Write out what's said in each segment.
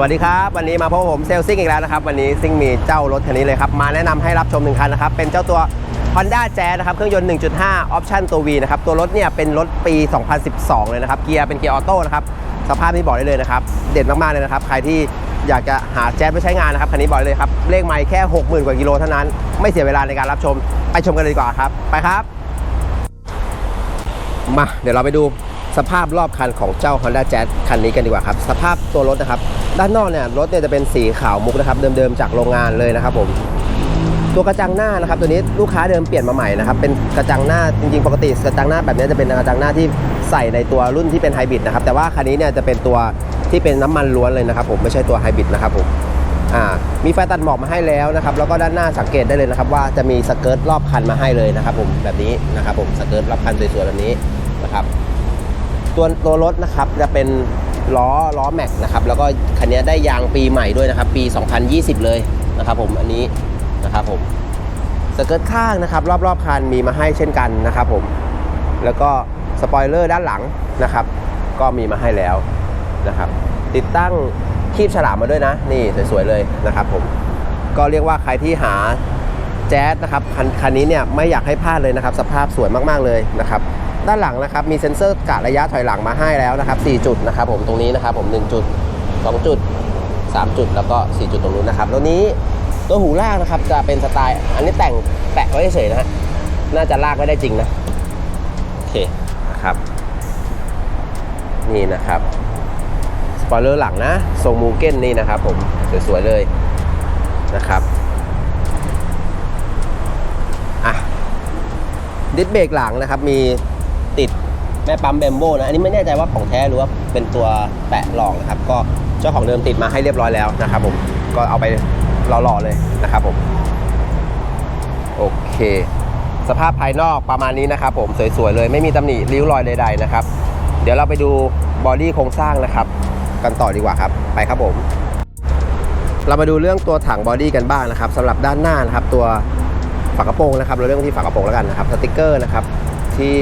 วัสดีครับ วันนี้มาพบกับผมเซลซิ่งอีกแล้วนะครับ วันนี้ซิ่งมีเจ้ารถคันนี้เลยครับ มาแนะนำให้รับชมหนึ่งคันนะครับ เป็นเจ้าตัว Honda Jazz นะครับ เครื่องยนต์ 1.5ออปชั่นตัว V นะครับ ตัวรถเนี่ยเป็นรถปี 2012 เลยนะครับ เกียร์เป็นเกียร์ออโต้นะครับ สภาพที่บอกได้เลยนะครับ เด็ดมาก ๆ เลยนะครับ ใครที่อยากจะหาแจ๊สไปใช้งานนะครับ คันนี้บอกเลยครับ เลขไมล์แค่ 60,000 กว่ากิโลเท่านั้น ไม่เสียเวลาในการรับชม ไปชมกันเลยดีกว่าครับ ไปครับ มา เดี๋ยวเราไปดู สภาพรอบคันของเจ้า Honda Jazz คันนี้กันดีกว่าครับ สภาพตัวรถนะครับ ด้านนอกเนี่ยรถเนี่ยจะเป็นสีขาวมุกนะครับ เดิมๆจากโรงงานเลยนะครับผมตัวกระจังหน้านะครับ ตัวนี้ลูกค้าเดิมเปลี่ยนมาใหม่นะครับ เป็นกระจังหน้าจริงๆ ปกติกระจังหน้าแบบนี้จะเป็นกระจังหน้าที่ใส่ในตัวรุ่นที่เป็นไฮบริดนะครับ แต่ว่าคันนี้เนี่ยจะเป็นตัวที่เป็นน้ำมันล้วนเลยนะครับ ผมไม่ใช่ตัวไฮบริดนะครับผมอ่ามีไฟตัดหมอกมาให้แล้วนะครับ แล้วก็ด้านหน้าสังเกตได้เลยนะครับ ว่าจะมีสเกิร์ตรอบคันมาให้เลยนะครับ ผมแบบนี้นะครับ ผมสเกิร์ตรอบคันสวยๆแบบนี้นะครับ ตัวตัวรถนะครับจะเป็นล้อล้อแม็กนะครับแล้วก็คันนี้ได้ยางปีใหม่ด้วยนะครับ ปี 2020 เลยนะครับผมอันนี้นะครับผมสเกิร์ตข้างนะครับ รอบๆคันมีมาให้เช่นกันนะครับผมแล้วก็สปอยเลอร์ด้านหลังนะครับ ก็มีมาให้แล้วนะครับ ติดตั้งคีบฉลามมาด้วยนะ นี่สวยๆเลยนะครับผมก็เรียกว่าใครที่หาแจ๊สนะครับคันคันนี้เนี่ยไม่อยากให้พลาดเลยนะครับ สภาพสวยมากๆเลยนะครับ ด้านหลังนะครับมีเซ็นเซอร์กะระยะถอยหลังมาให้แล้วนะครับ 4 จุดนะครับผมตรงนี้นะครับผม 1 จุด 2 จุด 3 จุดแล้วก็ 4 จุดตรงนู้นนะครับแล้วนี้ตัวหูลากนะครับจะเป็นสไตล์ อันนี้แต่งแปะไว้เฉยนะฮะน่าจะลากไม่ได้จริงนะโอเคนะครับ นี่นะครับสปอยเลอร์หลังนะทรงมูเก้นนี่นะครับ ผมสวยๆเลยนะครับอะดิสเบรกหลังนะครับมี ติดแม่ปั๊มแบมโบนะ อันนี้ไม่แน่ใจว่าของแท้หรือว่าเป็นตัวแปะหลอกนะครับ ก็เจ้าของเดิมติดมาให้เรียบร้อยแล้วนะครับผม ก็เอาไปหล่อๆเลยนะครับผม โอเค สภาพภายนอกประมาณนี้นะครับผม สวยๆเลย ไม่มีตำหนิริ้วรอยใดๆนะครับ เดี๋ยวเราไปดูบอดี้โครงสร้างนะครับ กันต่อดีกว่าครับ ไปครับผม เรามาดูเรื่องตัวถังบอดี้กันบ้างนะครับสำหรับด้านหน้านะครับ ตัวฝากระโปรงนะครับ เราเรื่องที่ฝากระโปรงแล้วกันนะครับ สติกเกอร์นะครับที่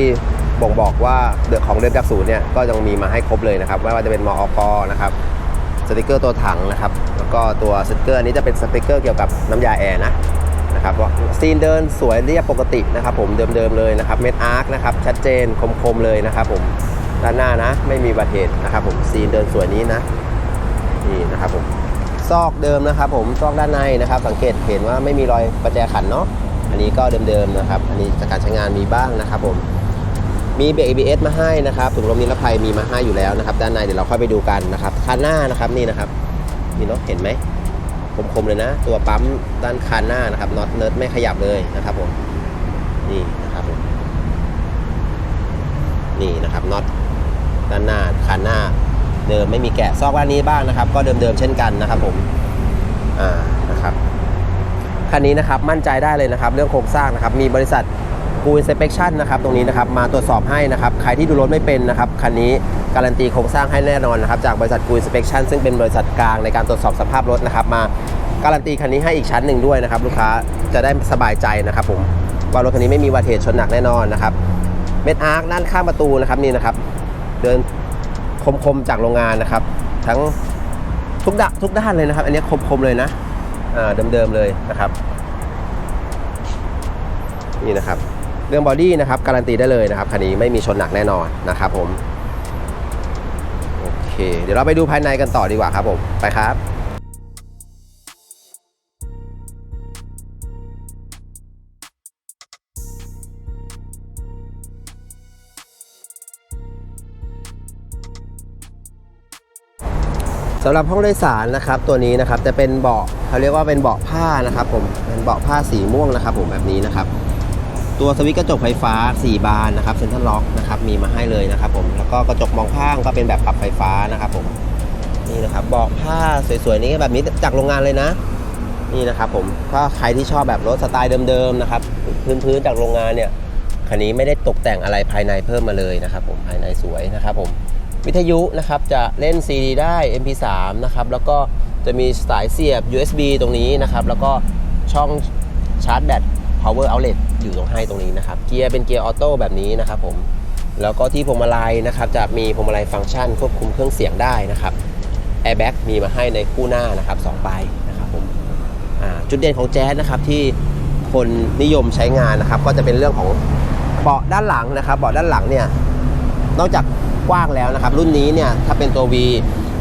บ่งบอกว่าเดือของเดือนจากศูนย์เนี่ยก็ยังมีมาให้ครบเลยนะครับไม่ว่าจะเป็นมอกนะครับสติกเกอร์ตัวถังนะครับแล้วก็ตัวสติกเกอร์อันนี้จะเป็นสติกเกอร์เกี่ยวกับน้ำยาแอร์นะนะครับว่าซีนเดินสวยเรียบปกตินะครับผมเดิมๆเลยนะครับเม็ดอาร์คนะครับชัดเจนคมๆเลยนะครับผมด้านหน้านะไม่มีบาดเหตุนะครับผมซีนเดินสวยนี้นะนี่นะครับผมซอกเดิมนะครับผมซอกด้านในนะครับสังเกตเห็นว่าไม่มีรอยประแจขันเนาะอันนี้ก็เดิมๆนะครับ อันนี้จากการใช้งานมีบ้างนะครับผม มีเบรก ABS มาให้นะครับถุงลมนิรภัยมีมาให้อยู่แล้วนะครับ ด้านในเดี๋ยวเราค่อยไปดูกันนะครับคันหน้านะครับนี่นะครับนี่เนาะเห็นไหมคมๆเลยนะ ตัวปั๊มด้านคันหน้านะครับน็อตเนิร์ดไม่ขยับเลยนะครับผมนี่นะครับผมนี่นะครับน็อตด้านหน้าคันหน้า เดิมไม่มีแกะซอกด้านนี้บ้างนะครับ ก็เดิมๆเช่นกันนะครับผมอ่านะครับคันนี้นะครับมั่นใจได้เลยนะครับ เรื่องโครงสร้างนะครับ มีบริษัท กูอินสเป t ชันนะครับตรงนี้นะครับมาตรวจสอบให้นะครับใครที่ดูรถไม่เป็นนะครับคันนี้การันตีโครงสร้างให้แน่นอนนะครับจากบริษัทกูอินสเป t ชันซึ่งเป็นบริษัทกลางในการตรวจสอบสภาพรถนะครับมาการันตีคันนี้ให้อีกชั้นหนึ่งด้วยนะครับลูกค้าจะได้สบายใจนะครับผมว่ารถคันนี้ไม่มีอุบัตเหตุชนหนักแน่นอนนะครับเม็ดอาร์คด้านข้างประตูนะครับนี่นะครับเดินคมๆจากโรงงานนะครับ ทั้งทุกด้านทุกด้านเลยนะครับ อันนี้คมๆเลยนะเดิมๆเลยนะครับ นี่นะครับ เรื่องบอดี้นะครับการันตีได้เลยนะครับคันนี้ไม่มีชนหนักแน่นอนนะครับผมโอเค เดี๋ยวเราไปดูภายในกันต่อดีกว่าครับผมไปครับสำหรับห้องโดยสารนะครับตัวนี้นะครับจะเป็นเบาะเขาเรียกว่าเป็นเบาะผ้านะครับผมเป็นเบาะผ้าสีม่วงนะครับผมแบบนี้นะครับ ตัวสวิตช์กระจกไฟฟ้า 4 บานนะครับเซ็นทรัลล็อกนะครับมีมาให้เลยนะครับผมแล้วก็กระจกมองข้างก็เป็นแบบปรับไฟฟ้านะครับผมนี่นะครับเบาะผ้าสวยๆนี้แบบนี้จากโรงงานเลยนะ นี่นะครับผมก็ใครที่ชอบแบบรถสไตล์เดิมๆนะครับพื้นๆจากโรงงานเนี่ยคันนี้ไม่ได้ตกแต่งอะไรภายในเพิ่มมาเลยนะครับผมภายในสวยนะครับผมวิทยุนะครับจะเล่น CD ได้ MP3 นะครับแล้วก็จะมีสายเสียบ USB ตรงนี้นะครับแล้วก็ช่องชาร์จแบต power outlet อยู่ตรงให้ตรงนี้นะครับ เกียร์เป็นเกียร์ออโต้แบบนี้นะครับผม แล้วก็ที่พวงมาลัยนะครับ จะมีพวงมาลัยฟังก์ชันควบคุมเครื่องเสียงได้นะครับแร์แบ็กมีมาให้ในคู่หน้านะครับ2ใบนะครับผมจุดเด่นของแจ๊สนะครับที่คนนิยมใช้งานนะครับ ก็จะเป็นเรื่องของเบาะด้านหลังนะครับ เบาะด้านหลังเนี่ย นอกจากกว้างแล้วนะครับ รุ่นนี้เนี่ยถ้าเป็นตัว V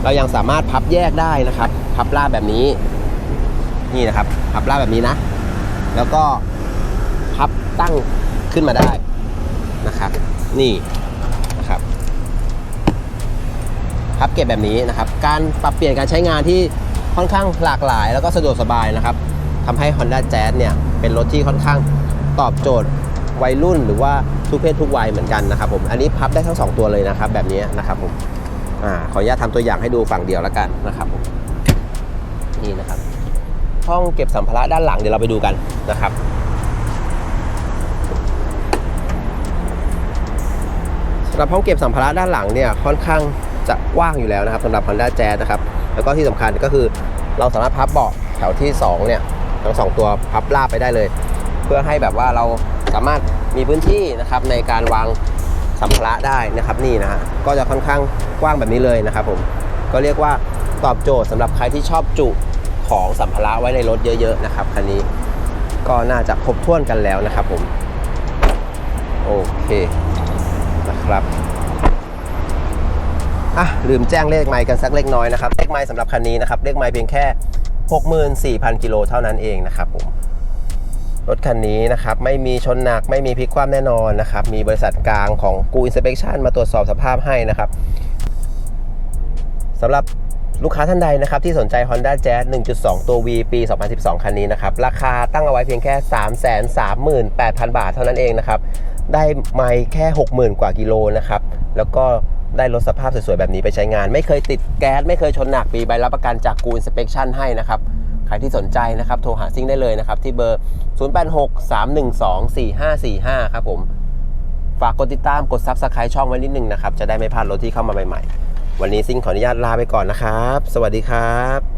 เรายังสามารถพับแยกได้นะครับ พับล่าแบบนี้ นี่นะครับ พับล่าแบบนี้นะ แล้วก็ ตั้งขึ้นมาได้นะครับ นี่นะครับพับเก็บแบบนี้นะครับ การปรับเปลี่ยนการใช้งานที่ค่อนข้างหลากหลาย แล้วก็สะดวกสบายนะครับทำให้ Honda Jazz เนี่ยเป็นรถที่ค่อนข้างตอบโจทย์วัยรุ่นหรือว่าทุกเพศทุกวัยเหมือนกันนะครับผมอันนี้พับได้ทั้งสองตัวเลยนะครับ แบบนี้นะครับผมอ่าขออนุญาตทำตัวอย่างให้ดูฝั่งเดียวแล้วกันนะครับผมนี่นะครับห้องเก็บสัมภาระด้านหลังเดี๋ยวเราไปดูกันนะครับำหรับห้องเก็บสัมภาระด้านหลังเนี่ยค่อนข้างจะกว้างอยู่แล้วนะครับสำหรับ Honda Jazz นะครับแล้วก็ที่สำคัญก็คือเราสามารถพับเบาะแถวที่2เนี่ยทั้งสองตัวพับลาบไปได้เลย เพื่อให้แบบว่าเราสามารถมีพื้นที่นะครับในการวางสัมภาระได้นะครับนี่นะฮะก็จะค่อนข้างกว้างแบบนี้เลยนะครับผมก็เรียกว่าตอบโจทย์สำหรับใครที่ชอบจุของสัมภาระไว้ในรถเยอะ ๆ นะครับคันนี้ก็น่าจะครบถ้วนกันแล้วนะครับผมโอเค นะครับอะลืมแจ้งเลขไมค์กันสักเล็กน้อยนะครับ เลขไมค์สำหรับคันนี้นะครับ เลขไมค์เพียงแค่ 64,000 กิโลเท่านั้นเองนะครับผมรถคันนี้นะครับ ไม่มีชนหนักไม่มีพลิกคว่ำแน่นอนนะครับ มีบริษัทกลางของกูอินสเป t ชันมาตรวจสอบสภาพให้นะครับสำหรับลูกค้าท่านใดนะครับ ที่สนใจ Honda Jazz 1.2 ตัว V ปี 2012 คันนี้นะครับ ราคาตั้งเอาไว้เพียงแค่ 338,000 บาทเท่านั้นเองนะครับ ได้ไม่แค่ 60,000 กว่ากิโลนะครับ แล้วก็ได้รถสภาพสวยๆ แบบนี้ไปใช้งาน ไม่เคยติดแก๊ส ไม่เคยชนหนักมีใบรับประกันจากกูอินสเป t ชันให้นะครับ ใครที่สนใจนะครับ โทรหาซิ่งได้เลยนะครับ ที่เบอร์ 0863124545 ครับผม ฝากกดติดตามกด Subscribe ช่องไว้นิดนึงนะครับ จะได้ไม่พลาดรถที่เข้ามาใหม่ๆ วันนี้ซิ่งขออนุญาตลาไปก่อนนะครับ สวัสดีครับ